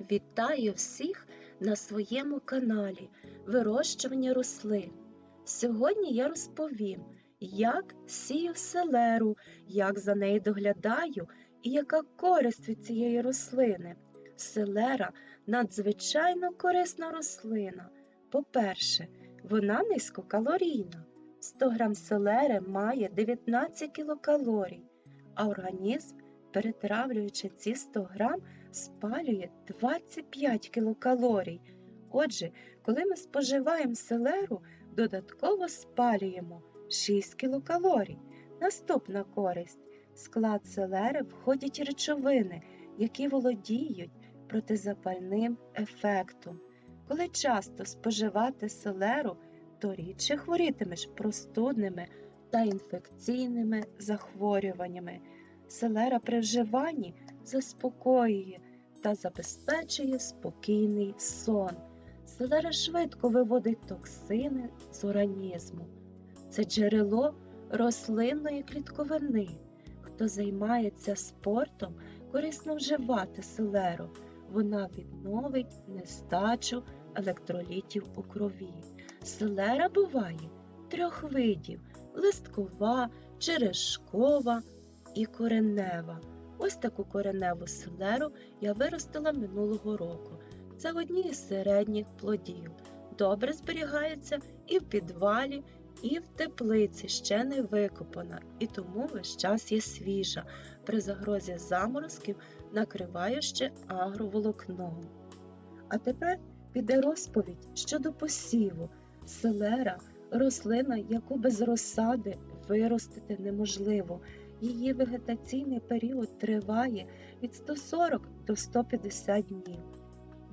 Вітаю всіх на своєму каналі Вирощування рослин. Сьогодні я розповім, як сію селеру, як за нею доглядаю і яка користь від цієї рослини. Селера надзвичайно корисна рослина. По-перше, вона низькокалорійна. 100 грам селери має 19 кілокалорій, а організм, перетравлюючи ці 100 грам, спалює 25 кілокалорій. Отже, коли ми споживаємо селеру, додатково спалюємо 6 кілокалорій. Наступна користь. В склад селери входять речовини, які володіють протизапальним ефектом. Коли часто споживати селеру, то рідше хворітимеш простудними та інфекційними захворюваннями. Селера при вживанні заспокоює та забезпечує спокійний сон. Селера швидко виводить токсини з організму. Це джерело рослинної клітковини. Хто займається спортом, корисно вживати селеру. Вона відновить нестачу електролітів у крові. Селера буває трьох видів: листкова, черешкова і коренева. Ось таку кореневу селеру я виростила минулого року. Це одні із середніх плодів. Добре зберігається і в підвалі, і в теплиці ще не викопана, і тому весь час є свіжа. При загрозі заморозків накриваю ще агроволокном. А тепер піде розповідь щодо посіву. Селера рослина, яку без розсади виростити неможливо. Її вегетаційний період триває від 140 до 150 днів.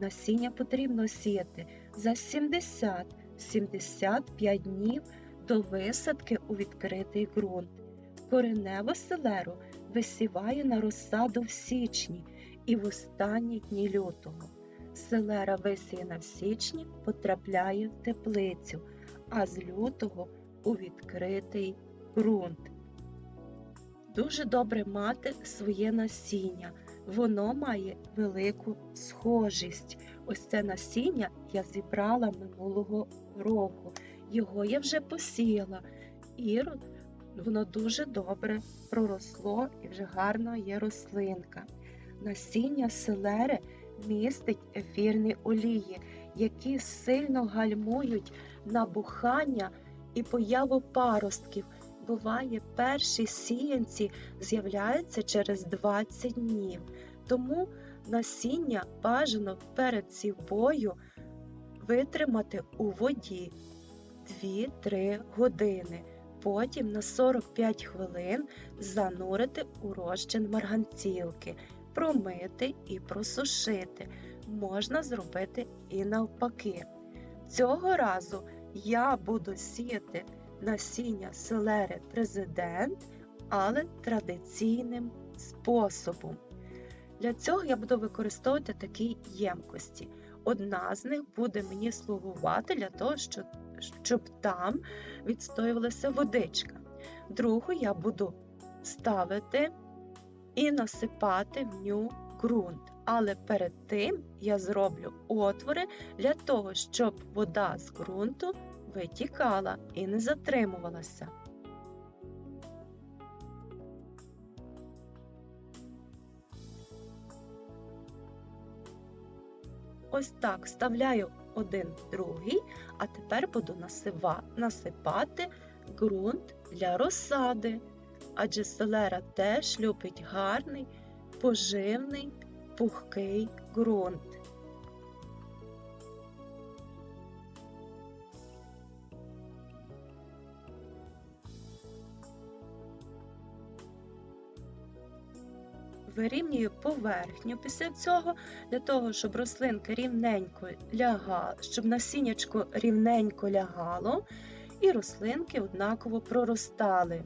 Насіння потрібно сіяти за 70-75 днів до висадки у відкритий ґрунт. Кореневу селеру висіваю на розсаду в січні і в останні дні лютого. Селера висіяна в січні потрапляє в теплицю, а з лютого у відкритий ґрунт. Дуже добре мати своє насіння. Воно має велику схожість. Ось це насіння я зібрала минулого року. Його я вже посіяла, і воно дуже добре проросло і вже гарна є рослинка. Насіння селери містить ефірні олії, які сильно гальмують набухання і появу паростків. Буває, перші сіянці з'являються через 20 днів. Тому насіння бажано перед сівбою витримати у воді 2-3 години. Потім на 45 хвилин занурити у розчин марганцівки, промити і просушити. Можна зробити і навпаки. Цього разу я буду сіяти насіння селери президент, але традиційним способом. Для цього я буду використовувати такі ємкості. Одна з них буде мені слугувати для того, щоб, там відстоювалася водичка. Другу я буду ставити і насипати в ню ґрунт. Але перед тим я зроблю отвори для того, щоб вода з ґрунту витікала і не затримувалася. Ось так вставляю один другий, а тепер буду насипати ґрунт для розсади, адже селера теж любить гарний, поживний, пухкий ґрунт. Вирівнюю поверхню після цього для того, щоб рослинка рівненько лягала, щоб насіннячко рівненько лягало і рослинки однаково проростали.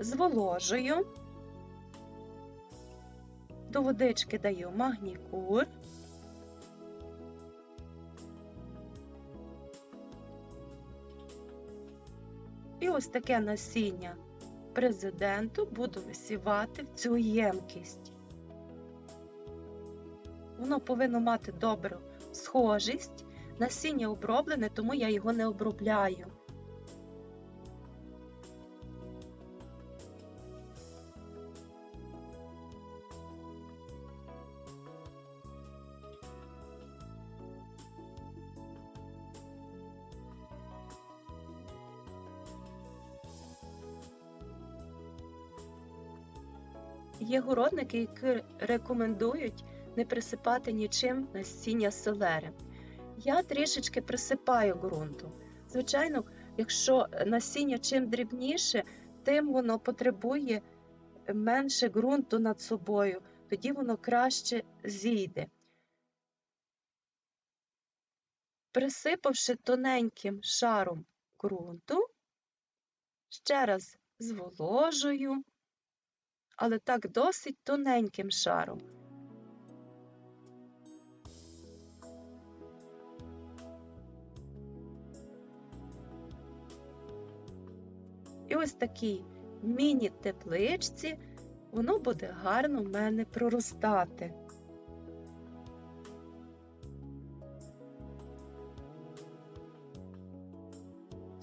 Зволожую, до водички даю магнікур. І ось таке насіння президенту буду висівати в цю ємкість. Воно повинно мати добру схожість, насіння оброблене, тому я його не обробляю. Є городники, які рекомендують не присипати нічим насіння селери. Я трішечки присипаю ґрунту. Звичайно, якщо насіння чим дрібніше, тим воно потребує менше ґрунту над собою, тоді воно краще зійде. Присипавши тоненьким шаром ґрунту, ще раз зволожую, але так досить тоненьким шаром. І ось такій міні-тепличці воно буде гарно в мене проростати.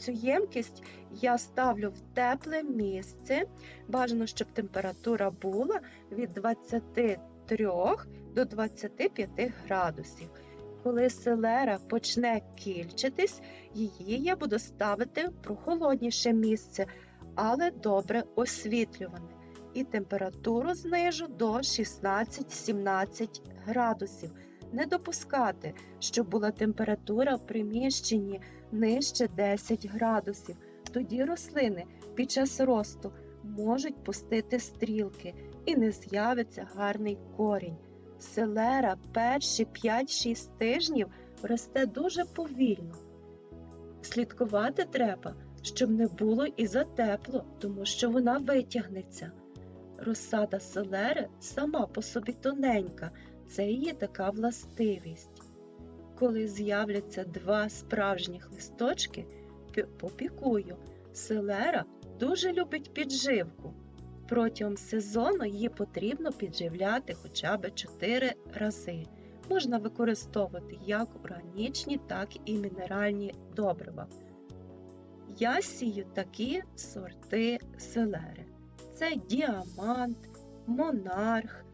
Цю ємкість я ставлю в тепле місце. Бажано, щоб температура була від 23 до 25 градусів. Коли селера почне кільчитись, її я буду ставити в прохолодніше місце, але добре освітлюване. І температуру знижу до 16-17 градусів. Не допускати, щоб була температура в приміщенні нижче 10 градусів. Тоді рослини під час росту можуть пустити стрілки і не з'явиться гарний корінь. Селера перші 5-6 тижнів росте дуже повільно. Слідкувати треба, щоб не було і затепло, тому що вона витягнеться. Розсада селери сама по собі тоненька, це її така властивість. Коли з'являться два справжніх листочки, попікую. Селера дуже любить підживку. Протягом сезону її потрібно підживляти хоча б 4 рази. Можна використовувати як органічні, так і мінеральні добрива. Я сію такі сорти селери. Це діамант, монарх,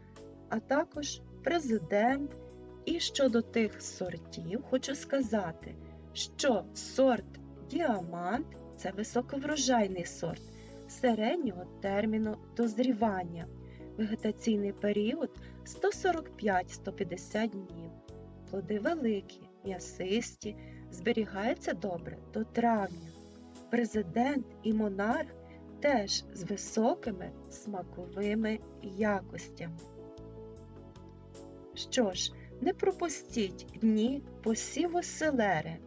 а також президент. І щодо тих сортів хочу сказати, що сорт діамант це високоврожайний сорт середнього терміну дозрівання. Вегетаційний період 145-150 днів. Плоди великі, м'ясисті, зберігаються добре до травня. Президент і монарх теж з високими смаковими якостями. Що ж, не пропустіть дні посіву селери.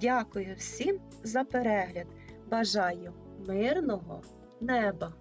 Дякую всім за перегляд. Бажаю мирного неба!